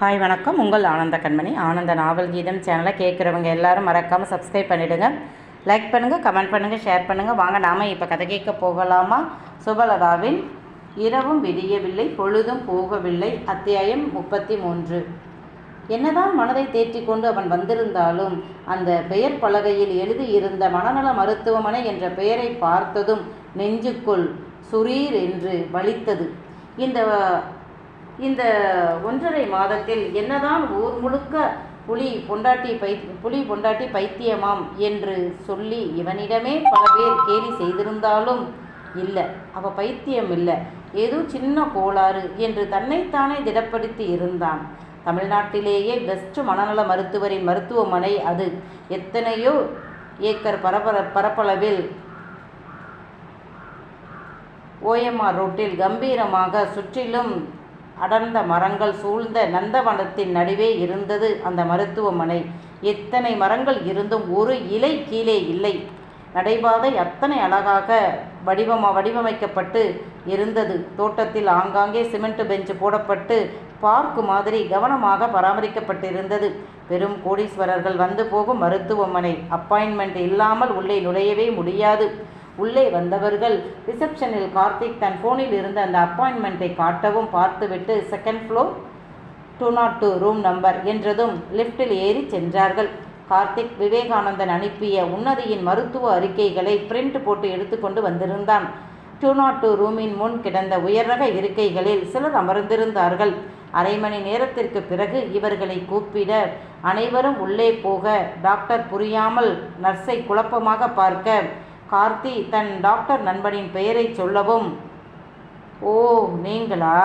Hi வணக்கம். உங்கள் ஆனந்த கண்மணி. ஆனந்த நாவல் கீதம் சேனலை கேட்குறவங்க எல்லாரும் மறக்காமல் சப்ஸ்கிரைப் பண்ணிவிடுங்க லைக் பண்ணுங்கள் கமெண்ட் பண்ணுங்கள் ஷேர் பண்ணுங்கள் வாங்க நாம் இப்போ கதை கேட்க போகலாமா? சுபலதாவின் இரவும் விடியவில்லை பொழுதும் போகவில்லை அத்தியாயம் முப்பத்தி மூன்று என்னதான் மனதை தேற்றிக் கொண்டு அவன் வந்திருந்தாலும் அந்த பெயர் பலகையில் எழுதியிருந்த மனநல மருத்துவமனை என்ற பெயரை பார்த்ததும் நெஞ்சுக்குள் சுரீர் என்று வலித்தது. இந்த இந்த ஒன்றரை மாதத்தில் என்னதான் ஊர் முழுக்க புலி பொண்டாட்டி பை புலி பொண்டாட்டி பைத்தியமாம் என்று சொல்லி இவனிடமே பல பேர் கேலி செய்திருந்தாலும் இல்லை. அவ பைத்தியம் இல்லை. ஏதோ சின்ன கோளாறு என்று தன்னைத்தானே திடப்படுத்தி இருந்தான். தமிழ்நாட்டிலேயே பெஸ்ட் மனநல மருத்துவரின் மருத்துவமனை அது. எத்தனையோ ஏக்கர் பரபர பரப்பளவில் ஓஎம்ஆர் ரோட்டில் கம்பீரமாக சுற்றிலும் அடர்ந்த மரங்கள் சூழ்ந்த நந்தவனத்தின் நடுவே இருந்தது அந்த மருத்துவமனை. எத்தனை மரங்கள் இருந்தும் ஒரு இலை கீழே இல்லை. நடைபாதை அத்தனை அழகாக வடிவம வடிவமைக்கப்பட்டு இருந்தது. தோட்டத்தில் ஆங்காங்கே சிமெண்ட் பெஞ்சு போடப்பட்டு பார்க் மாதிரி கவனமாக பராமரிக்கப்பட்டிருந்தது. பெரும் கோடீஸ்வரர்கள் வந்து போகும் மருத்துவமனை. அப்பாயின்மெண்ட் இல்லாமல் உள்ளே நுழையவே முடியாது. உள்ளே வந்தவர்கள். ரிசப்ஷனில் கார்த்திக் தன் ஃபோனில் இருந்த அந்த அப்பாயின்மெண்ட்டை காட்டவும் பார்த்துவிட்டு second floor two not two room number என்றதும் லிஃப்டில் ஏறி சென்றார்கள். கார்த்திக் விவேகானந்தன் அனுப்பிய உன்னதியின் மருத்துவ அறிக்கைகளை பிரிண்ட் போட்டு எடுத்துக்கொண்டு வந்திருந்தான். டூ நாட் டூ ரூமின் முன் கிடந்த உயர்ரக இருக்கைகளில் சிலர் அமர்ந்திருந்தார்கள். அரை மணி நேரத்திற்கு பிறகு இவர்களை கூப்பிட அனைவரும் உள்ளே போக டாக்டர் புரியாமல் நர்ஸை குழப்பமாக பார்க்க கார்த்தி தன் டாக்டர் நண்பனின் பெயரை சொல்லவும் ஓ நீங்களா?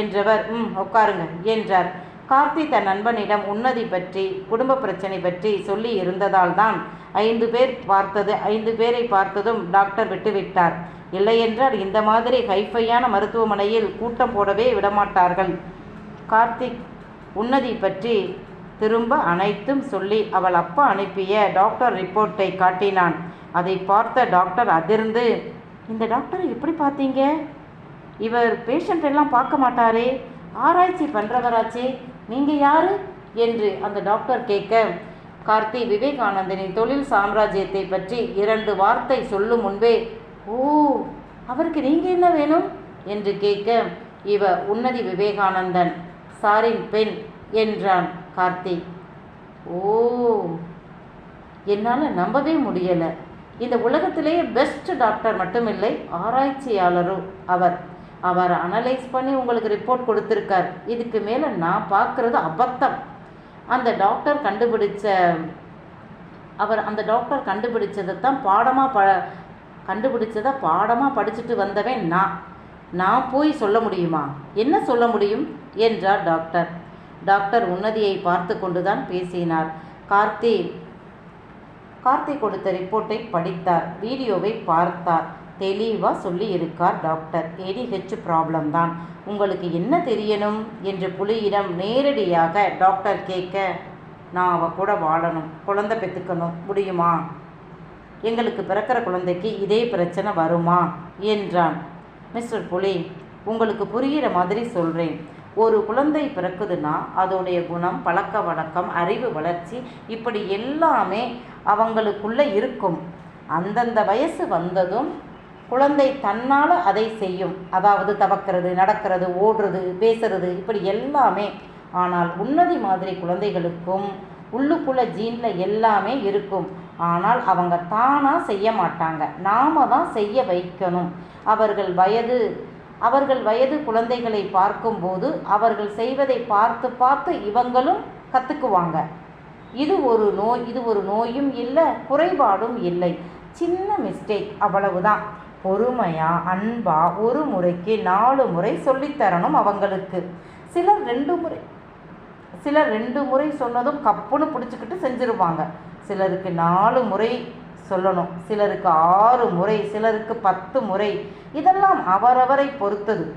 என்றவர் ம் உட்காருங்க என்றார். கார்த்தி தன் நண்பனிடம் உன்னதி பற்றி குடும்ப பிரச்சனை பற்றி சொல்லி இருந்ததால் தான் ஐந்து பேர் பார்த்தது ஐந்து பேரை பார்த்ததும் டாக்டர் விட்டுவிட்டார் இல்லையென்றால் இந்த மாதிரி ஹைஃபையான மருத்துவமனையில் கூட்டம் போடவே விடமாட்டார்கள். கார்த்திக் உன்னதி பற்றி திரும்ப அனைத்தும் சொல்லி அவள் அப்பா அனுப்பிய டாக்டர் ரிப்போர்ட்டை காட்டினான். அதை பார்த்த டாக்டர் அதிர்ந்து இந்த டாக்டரை எப்படி பார்த்தீங்க? இவர் பேஷண்ட் எல்லாம் பார்க்க மாட்டாரே. ஆராய்ச்சி பண்ணுறவராச்சே நீங்கள் யாரு? என்று அந்த டாக்டர் கேட்க கார்த்தி விவேகானந்தனின் தொழில் சாம்ராஜ்யத்தை பற்றி இரண்டு வார்த்தை சொல்லும் முன்பே ஓ அவருக்கு நீங்கள் என்ன வேணும்? என்று கேட்க இவ உன்னதி விவேகானந்தன் சாரின் பெண் என்றான் கார்த்திக் ஓ என்னால் நம்பவே முடியலை. இந்த உலகத்திலேயே பெஸ்ட் டாக்டர் மட்டும் இல்லை ஆராய்ச்சியாளரும் அவர். அவர் அனலைஸ் பண்ணி உங்களுக்கு ரிப்போர்ட் கொடுத்துருக்கார். இதுக்கு மேலே நான் பார்க்குறது அபத்தம். அந்த டாக்டர் கண்டுபிடிச்ச அவர் அந்த டாக்டர் கண்டுபிடிச்சதை தான் பாடமாக ப கண்டுபிடிச்சதை பாடமாக படிச்சுட்டு வந்தவன் நான். நான் போய் சொல்ல முடியுமா? என்ன சொல்ல முடியும்? என்றார் டாக்டர் டாக்டர் உன்னதியை பார்த்து கொண்டுதான் பேசினார். கார்த்தி கார்த்தி கொடுத்த ரிப்போர்ட்டை படித்தார். வீடியோவை பார்த்தார். தெளிவாக சொல்லி இருக்கார் டாக்டர் ஏடிஹெச் ப்ராப்ளம் தான். உங்களுக்கு என்ன தெரியணும்? என்று புலியிடம் நேரடியாக டாக்டர் கேட்க நான் அவ கூட வாழணும். குழந்தை பெற்றுக்கணும் முடியுமா? எங்களுக்கு பிறக்கிற குழந்தைக்கு இதே பிரச்சனை வருமா? என்றான். மிஸ்டர் புலி உங்களுக்கு புரிகிற மாதிரி சொல்கிறேன் ஒரு குழந்தை பிறக்குதுன்னா அதோடைய குணம் பழக்க வழக்கம் அறிவு வளர்ச்சி இப்படி எல்லாமே அவங்களுக்குள்ளே இருக்கும். அந்தந்த வயசு வந்ததும் குழந்தை தன்னால் அதை செய்யும். அதாவது தவக்கிறது நடக்கிறது ஓடுறது பேசுறது இப்படி எல்லாமே. ஆனால் உன்னதி மாதிரி குழந்தைகளுக்கும் உள்ளுக்குள்ள ஜீனில் எல்லாமே இருக்கும். ஆனால் அவங்க தானாக செய்ய மாட்டாங்க. நாம தான் செய்ய வைக்கணும். அவர்கள் வயது அவர்கள் வயது குழந்தைகளை பார்க்கும்போது அவர்கள் செய்வதை பார்த்து பார்த்து இவங்களும் கற்றுக்குவாங்க இது ஒரு நோய் இது ஒரு நோயும் இல்லை குறைபாடும் இல்லை. சின்ன மிஸ்டேக் அவ்வளவுதான். பொறுமையாக அன்பாக ஒரு முறைக்கு நாலு முறை சொல்லித்தரணும் அவங்களுக்கு. சிலர் ரெண்டு முறை சிலர் ரெண்டு முறை சொன்னதும் கப்புன்னு பிடிச்சிக்கிட்டு செஞ்சுருவாங்க. சிலருக்கு நாலு முறை சொல்லணும். சிலருக்கு ஆறு முறை சிலருக்கு பத்து முறை. இதெல்லாம் அவரவரை பொறுத்தது.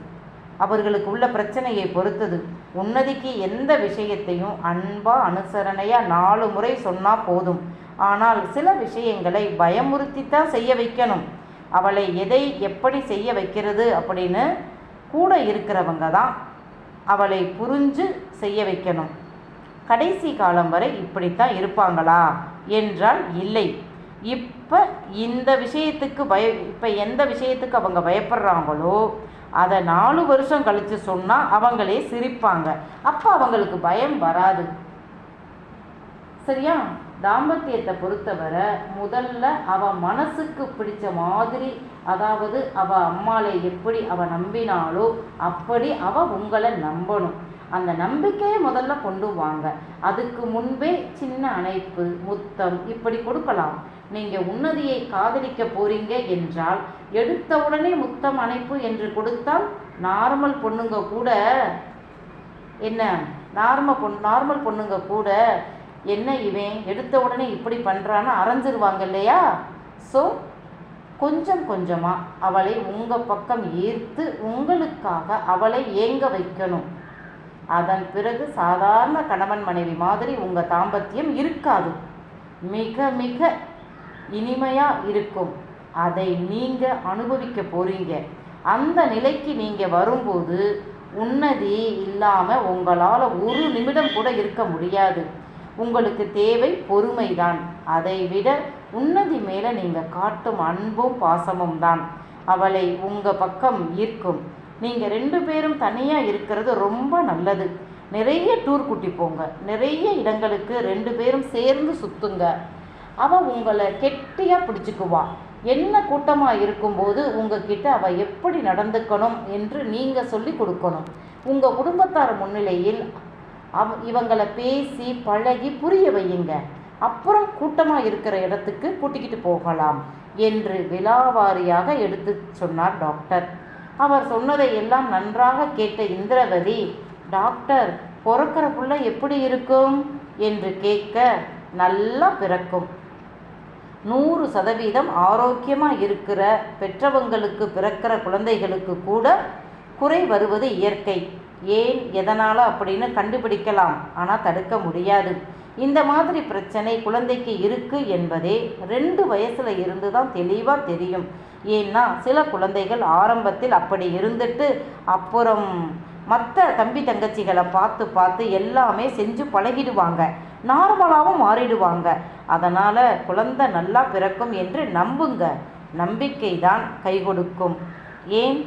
அவர்களுக்கு உள்ள பிரச்சனையை பொறுத்தது. உன்னதிக்கு எந்த விஷயத்தையும் அன்பா அனுசரணையா நாலு முறை சொன்னால் போதும். ஆனால் சில விஷயங்களை பயமுறுத்தித்தான் செய்ய வைக்கணும். அவளை எதை எப்படி செய்ய வைக்கிறது அப்படின்னு கூட இருக்கிறவங்க தான் அவளை புரிஞ்சு செய்ய வைக்கணும். கடைசி காலம் வரை இப்படித்தான் இருப்பாங்களா? என்றால் இல்லை. இப்போ இந்த விஷயத்துக்கு பய இப்போ எந்த விஷயத்துக்கு அவங்க பயப்படுறாங்களோ அதை நாலு வருஷம் கழித்து சொன்னால் அவங்களே சிரிப்பாங்க. அப்போ அவங்களுக்கு பயம் வராது. சரியா? தாம்பத்தியத்தை பொறுத்தவரை முதல்ல அவன் மனசுக்கு பிடிச்ச மாதிரி அதாவது அவள் அம்மாளை எப்படி அவ நம்பினாலோ அப்படி அவள் உங்களை நம்பணும். அந்த நம்பிக்கையை முதல்ல கொண்டு வாங்க. அதுக்கு முன்பே சின்ன அணைப்பு முத்தம் இப்படி கொடுக்கலாம். நீங்கள் உன்னதியை காதலிக்க போறீங்க என்றால் எடுத்த உடனே முத்தம் அணைப்பு என்று கொடுத்தால் நார்மல் பொண்ணுங்க கூட என்ன? நார்மல் பொண் நார்மல் பொண்ணுங்க கூட என்ன இவன் எடுத்த உடனே இப்படி பண்ணுறான்னு அரைஞ்சிருவாங்க இல்லையா? ஸோ கொஞ்சம் கொஞ்சமாக அவளை உங்கள் பக்கம் ஈர்த்து உங்களுக்காக அவளை ஏங்க வைக்கணும். அதன் பிறகு சாதாரண கணவன் மனைவி மாதிரி உங்கள் தாம்பத்தியம் இருக்காது. மிக மிக இனிமையாக இருக்கும். அதை நீங்கள் அனுபவிக்க போறீங்க. அந்த நிலைக்கு நீங்கள் வரும்போது உன்னதி இல்லாமல் உங்களால் ஒரு நிமிடம் கூட இருக்க முடியாது. உங்களுக்கு தேவை பொறுமைதான். அதை விட உன்னதி மேலே நீங்கள் காட்டும் அன்பும் பாசமும் தான் அவளை உங்கள் பக்கம் ஈர்க்கும். நீங்கள் ரெண்டு பேரும் தனியாக இருக்கிறது ரொம்ப நல்லது. நிறைய டூர் கூட்டி போங்க. நிறைய இடங்களுக்கு ரெண்டு பேரும் சேர்ந்து சுற்றுங்க அவள் உங்களை கெட்டியாக பிடிச்சிக்குவா. என்ன கூட்டமாக இருக்கும்போது உங்ககிட்ட அவள் எப்படி நடந்துக்கணும் என்று நீங்கள் சொல்லி கொடுக்கணும். உங்கள் குடும்பத்தார் முன்னிலையில் அவ இவங்களை பேசி பழகி புரிய வையுங்க. அப்புறம் கூட்டமாக இருக்கிற இடத்துக்கு கூட்டிக்கிட்டு போகலாம் என்று விலாவாரியாக எடுத்து சொன்னார் டாக்டர். அவர் சொன்னதை எல்லாம் நன்றாக கேட்ட இந்திரவதி டாக்டர் பிறக்கிற புள்ள எப்படி இருக்கும்? என்று கேட்க நல்லா பிறக்கும். நூறு சதவீதம் ஆரோக்கியமாக இருக்கிற பெற்றவங்களுக்கு பிறக்கிற குழந்தைகளுக்கு கூட குறை வருவது இயற்கை. ஏன் எதனால் அப்படின்னு கண்டுபிடிக்கலாம். ஆனால் தடுக்க முடியாது. இந்த மாதிரி பிரச்சனை குழந்தைக்கு இருக்குது என்பதே ரெண்டு வயசில் இருந்து தான் தெளிவாக தெரியும். ஏன்னா சில குழந்தைகள் ஆரம்பத்தில் அப்படி இருந்துட்டு அப்புறம் மற்ற தம்பி தங்கச்சிகளை பார்த்து பார்த்து எல்லாமே செஞ்சு பழகிடுவாங்க. நார்மலாகவும் மாறிடுவாங்க. அதனால் குழந்தை நல்லா பிறக்கும் என்று நம்புங்க. நம்பிக்கை தான் கை கொடுக்கும். ஏன்?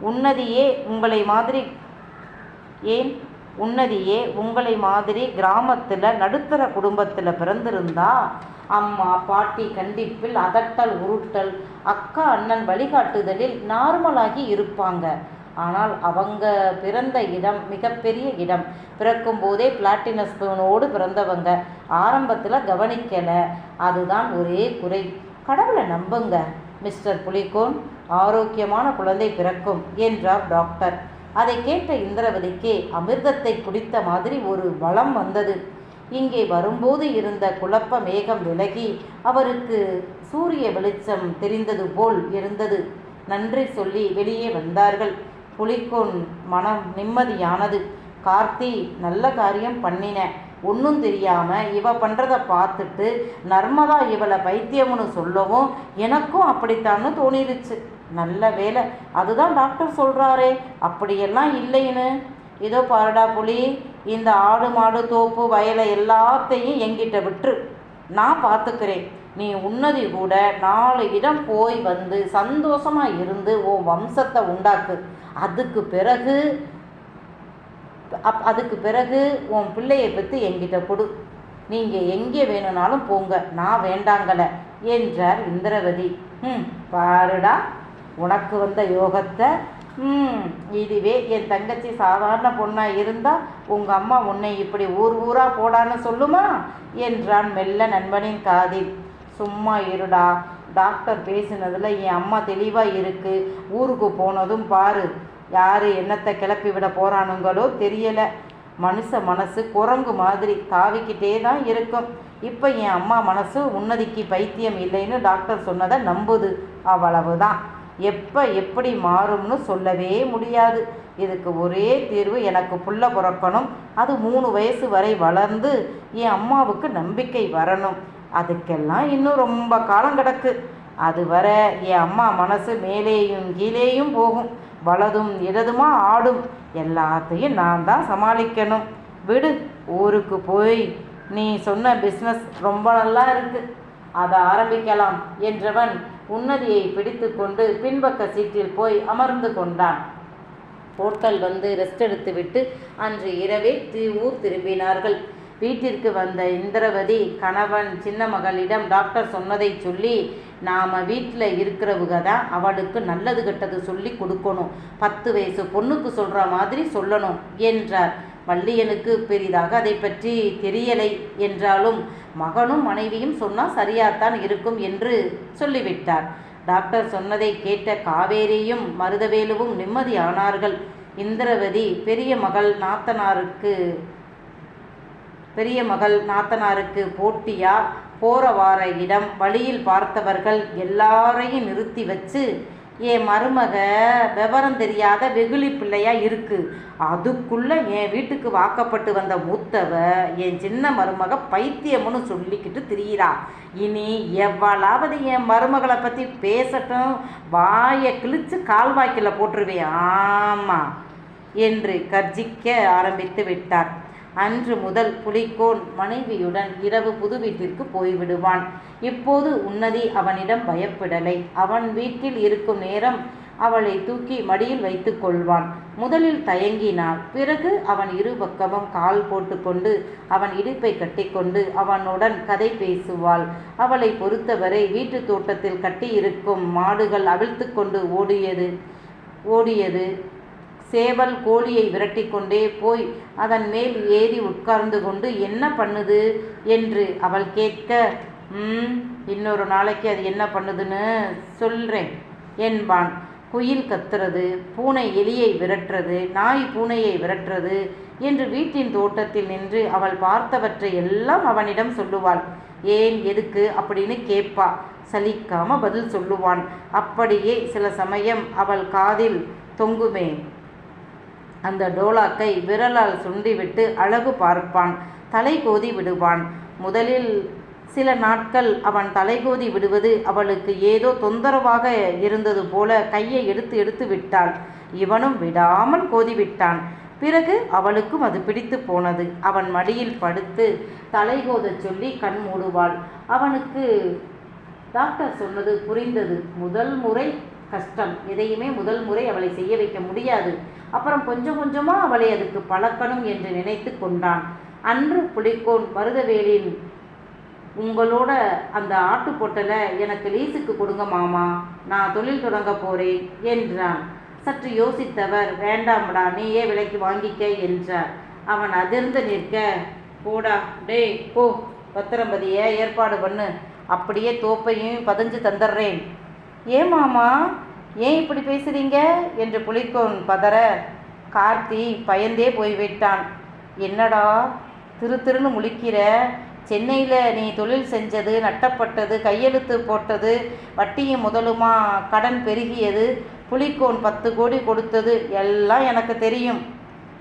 உன்னதியே உங்களை மாதிரி. ஏன்? உன்னதியே உங்களை மாதிரி கிராமத்தில் நடுத்தர குடும்பத்தில் பிறந்திருந்தா அம்மா பாட்டி கண்டிப்பில் அதட்டல் உருட்டல் அக்கா அண்ணன் வழிகாட்டுதலில் நார்மலாகி இருப்பாங்க. ஆனால் அவங்க பிறந்த இடம் மிகப்பெரிய இடம். பிறக்கும் போதே பிளாட்டினஸ் ஸ்பூனோடு பிறந்தவங்க. ஆரம்பத்தில் கவனிக்கலை. அதுதான் ஒரே குறை. கடவுளை நம்புங்க மிஸ்டர் புலிகோன். ஆரோக்கியமான குழந்தை பிறக்கும் என்றார் டாக்டர். அதை கேட்ட இந்திரவதிக்கு அமிர்தத்தை குடித்த மாதிரி ஒரு பலம் வந்தது. இங்கே வரும்போது இருந்த குழப்ப மேகம் விலகி அவருக்கு சூரிய வெளிச்சம் தெரிந்தது போல் இருந்தது. நன்றி சொல்லி வெளியே வந்தார்கள். புலிக்கோன் மனம் நிம்மதியானது. கார்த்தி நல்ல காரியம் பண்ணின. ஒன்றும் தெரியாமல் இவ பண்ணுறதை பார்த்துட்டு நர்மதா இவளை பைத்தியம்னு சொல்லவும் எனக்கும் அப்படித்தான்னு தோணிருச்சு. நல்ல வேலை. அதுதான் டாக்டர் சொல்கிறாரே அப்படியெல்லாம் இல்லைன்னு. இதோ பாருடா புலி இந்த ஆடு மாடு தோப்பு வயலை எல்லாத்தையும் எங்கிட்ட விட்டுரு. நான் பார்த்துக்கிறேன். நீ உன்னதி கூட நாலு இடம் போய் வந்து சந்தோஷமாக இருந்து உன் வம்சத்தை உண்டாக்கு. அதுக்கு பிறகு அப் அதுக்கு பிறகு உன் பிள்ளையை பற்றி என்கிட்ட கொடு. நீங்கள் எங்கே வேணும்னாலும் போங்க. நான் வேண்டாங்கல என்றார் இந்திரவதி. ம் பாருடா. உனக்கு வந்த யோகத்தை ம் இதுவே என் தங்கச்சி சாதாரண பொண்ணாக இருந்தால் உங்கள் அம்மா உன்னை இப்படி ஊர் ஊராக போடான்னு சொல்லுமா? என்றான் மெல்ல நண்பனின் காதில். சும்மா இருடா டாக்டர் பேசினதில் என் அம்மா தெளிவாக இருக்குது ஊருக்கு போனதும் பாரு யார் என்னத்தை கிளப்பி விட போகிறானுங்களோ தெரியலை. மனுஷ மனசு குரங்கு மாதிரி தாவிக்கிட்டே தான் இருக்கும். இப்போ என் அம்மா மனசு உன்னதிக்கு பைத்தியம் இல்லைன்னு டாக்டர் சொன்னதை நம்புது. அவ்வளவுதான். எப்போ எப்படி மாறும்னு சொல்லவே முடியாது. இதுக்கு ஒரே தீர்வு எனக்கு புள்ள பிறக்கணும். அது மூணு வயசு வரை வளர்ந்து என் அம்மாவுக்கு நம்பிக்கை வரணும். அதுக்கெல்லாம் இன்னும் ரொம்ப காலம் கிடக்கு. அது வர என் அம்மா மனசு மேலேயும் கீழேயும் போகும். வலதும் இடதுமா ஆடும். எல்லாத்தையும் நான் தான் சமாளிக்கணும். விடு ஊருக்கு போய். நீ சொன்ன பிஸ்னஸ் ரொம்ப நல்லா இருக்கு. அதை ஆரம்பிக்கலாம் என்றவன் உன்னதியை பிடித்து கொண்டு பின்பக்க சீட்டில் போய் அமர்ந்து கொண்டான். ஹோட்டல் வந்து ரெஸ்ட் எடுத்துவிட்டு அன்று இரவே தி- ஊர் திரும்பினார்கள். வீட்டிற்கு வந்த இந்திரவதி கணவன் சின்ன மகளிடம் டாக்டர் சொன்னதை சொல்லி நாம் வீட்டில் இருக்கிறவங்க தான் அவளுக்கு நல்லது கெட்டது சொல்லி கொடுக்கணும். பத்து வயசு பொண்ணுக்கு சொல்கிற மாதிரி சொல்லணும் என்றார். வள்ளியனுக்கு பெரிதாக அதை பற்றி தெரியலை என்றாலும் மகனும் மனைவியும் சொன்னால் சரியாகத்தான் இருக்கும் என்று சொல்லிவிட்டார். டாக்டர் சொன்னதை கேட்ட காவேரியும் மருதவேலுவும் நிம்மதியானார்கள். இந்திரவதி பெரிய மகள் நாத்தனாருக்கு பெரிய மகள் நாத்தனாருக்கு போட்டியா? போற வார இடம் வழியில் பார்த்தவர்கள் எல்லாரையும் நிறுத்தி வச்சு என் மருமக விவரம் தெரியாத வெகுளி பிள்ளையா இருக்கு. அதுக்குள்ளே என் வீட்டுக்கு வாக்கப்பட்டு வந்த மூத்தவ என் சின்ன மருமக பைத்தியம்னு சொல்லிக்கிட்டு திரியிறா. இனி எவ்வளாவது என் மருமகளை பற்றி பேசட்டும் வாயை கிழிச்சு கால்வாய்க்கில் போட்டுருவேன். ஆமாம் என்று கர்ஜிக்க ஆரம்பித்து விட்டார். அன்று முதல் புலிக்கோன் மனைவியுடன் இரவு புது வீட்டிற்கு போய்விடுவான். இப்போது உன்னதி அவனிடம் பயப்படலை. அவன் வீட்டில் இருக்கும் நேரம் அவளை தூக்கி மடியில் வைத்து கொள்வான். முதலில் தயங்கினாள். பிறகு அவன் இரு பக்கமும் கால் போட்டுக்கொண்டு அவன் இடுப்பை கட்டிக்கொண்டு அவனுடன் கதை பேசுவாள். அவளை பொறுத்தவரை வீட்டு தோட்டத்தில் கட்டியிருக்கும் மாடுகள் அவிழ்த்து கொண்டு ஓடியது ஓடியது. சேவல் கோழியை விரட்டி கொண்டே போய் அதன் மேல் ஏறி உட்கார்ந்து கொண்டு என்ன பண்ணுது? என்று அவள் கேட்க ம் இன்னொரு நாளைக்கு அது என்ன பண்ணுதுன்னு சொல்கிறேன் என்பான். குயில் கத்துறது பூனை எலியை விரட்டுறது நாய் பூனையை விரட்டுறது என்று வீட்டின் தோட்டத்தில் நின்று அவள் பார்த்தவற்றை எல்லாம் அவனிடம் சொல்லுவாள். ஏன் எதுக்கு? அப்படின்னு கேட்பா. சலிக்காம பதில் சொல்லுவான். அப்படியே சில சமயம் அவள் காதில் தொங்குமே. அந்த டோலாக்கை விரலால் சுண்டிவிட்டு அழகு பார்ப்பான் தலைகோதி விடுவான். முதலில் சில நாட்கள் அவன் தலைகோதி விடுவது அவளுக்கு ஏதோ தொந்தரவாக இருந்தது போல கையை எடுத்து எடுத்து விட்டாள். இவனும் விடாமல் கோதிவிட்டான் பிறகு அவளுக்கும் அது பிடித்து போனது. அவன் மடியில் படுத்து தலைகோதச் சொல்லி கண் மூடுவாள். அவனுக்கு டாக்டர் சொன்னது புரிந்தது. முதல் முறை கஷ்டம். எதையுமே முதல் முறை அவளை செய்ய வைக்க முடியாது. அப்புறம் கொஞ்சம் கொஞ்சமாக அவளை அதுக்கு பழக்கணும் என்று நினைத்து கொண்டான். அன்று புலிக்கோன் மருதவேலின் உங்களோட அந்த ஆட்டு பொட்டலை எனக்கு லீஸுக்கு கொடுங்க மாமா. நான் தொழில் தொடங்க போறேன் என்றான். சற்று யோசித்தவர் வேண்டாம்டா நீயே விலைக்கு வாங்கிக்க என்றார். அவன் அதிர்ந்து நிற்க போடா டேய் போ. பத்திரம்பதியை ஏற்பாடு பண்ணு. அப்படியே தோப்பையும் பதிஞ்சு தந்துடுறேன். ஏன் மாமா? ஏன் இப்படி பேசுறீங்க? என்று புலிக்கோன் பதற. கார்த்தி பயந்தே போய்விட்டான். என்னடா? திரு திருன்னு முழிக்கிற. சென்னையில் நீ தொழில் செஞ்சது நட்டப்பட்டது கையெழுத்து போட்டது வட்டியும் முதலுமா கடன் பெருகியது புலிக்கோன் பத்து கோடி கொடுத்தது எல்லாம் எனக்கு தெரியும்.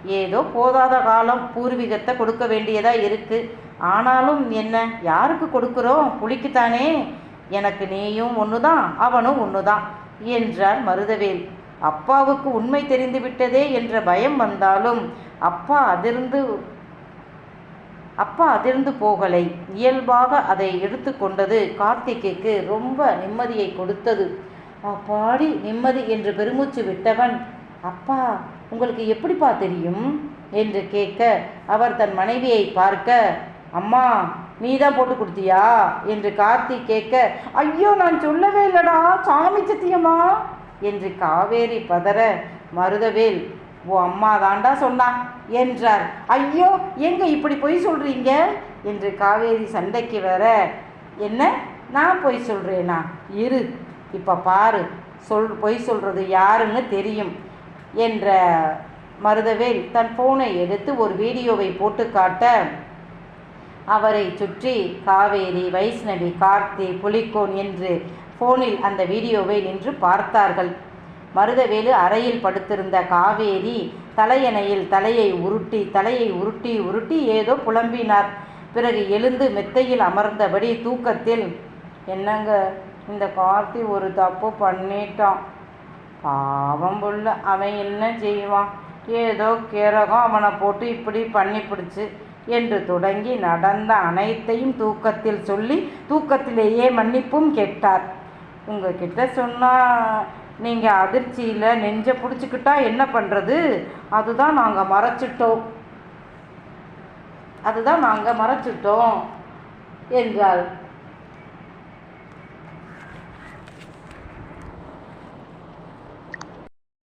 ஏதோ போதாத காலம் பூர்வீகத்தை கொடுக்க வேண்டியதாக இருக்குது ஆனாலும் என்ன யாருக்கு கொடுக்குறோம்? புலிக்குத்தானே? எனக்கு நீயும் ஒன்று தான் அவனும் ஒன்று தான் என்றார் மருதவேல். அப்பாவுக்கு உண்மை தெரிந்து விட்டதே என்ற பயம் வந்தாலும் அப்பா அதிர்ந்து அப்பா அதிர்ந்து போகலை. இயல்பாக அதை எடுத்துக்கொண்டது கார்த்திகைக்கு ரொம்ப நிம்மதியை கொடுத்தது. அப்பாடி நிம்மதி என்று பெருமூச்சு விட்டவன் அப்பா உங்களுக்கு எப்படிப்பா தெரியும்? என்று கேட்க அவர் தன் மனைவியை பார்க்க அம்மா நீ தான் போட்டு கொடுத்தியா? என்று கார்த்திக் கேட்க ஐயோ நான் சொல்லவே இல்லடா சாமி சத்தியமா? என்று காவேரி பதற மருதவேல் ஓ அம்மா தாண்டா சொன்னா என்றார். ஐயோ எங்க இப்படி பொய் சொல்றீங்க? என்று காவேரி சண்டைக்கு வர என்ன நான் பொய் சொல்றேனா? இரு இப்போ பாரு சொல் பொய் சொல்றது யாருன்னு தெரியும் என்ற மருதவேல் தன் ஃபோனை எடுத்து ஒரு வீடியோவை போட்டு காட்ட அவரை சுற்றி காவேரி வைஷ்ணவி கார்த்தி புலிக்கோன் என்று ஃபோனில் அந்த வீடியோவை நின்று பார்த்தார்கள். மருதவேலு அறையில் படுத்திருந்த காவேரி தலையணையில் தலையை உருட்டி தலையை உருட்டி உருட்டி ஏதோ புலம்பினார். பிறகு எழுந்து மெத்தையில் அமர்ந்தபடி தூக்கத்தில் என்னங்க இந்த கார்த்தி ஒரு தப்பு பண்ணிட்டான். பாவம் புள்ள அவன் என்ன செய்வான்? ஏதோ கிரகம் அவனை போட்டு இப்படி பண்ணி பிடிச்சி என்று தொடங்கி நடந்த அனைத்தையும் தூக்கத்தில் சொல்லி தூக்கத்திலேயே மன்னிப்பும் கேட்டார். உங்ககிட்ட சொன்னால் நீங்கள் அதிர்ச்சியில் நெஞ்சை பிடிச்சிக்கிட்டா என்ன பண்ணுறது அதுதான் நாங்கள் மறைச்சிட்டோம். அதுதான் நாங்கள் மறைச்சிட்டோம் என்றாள்.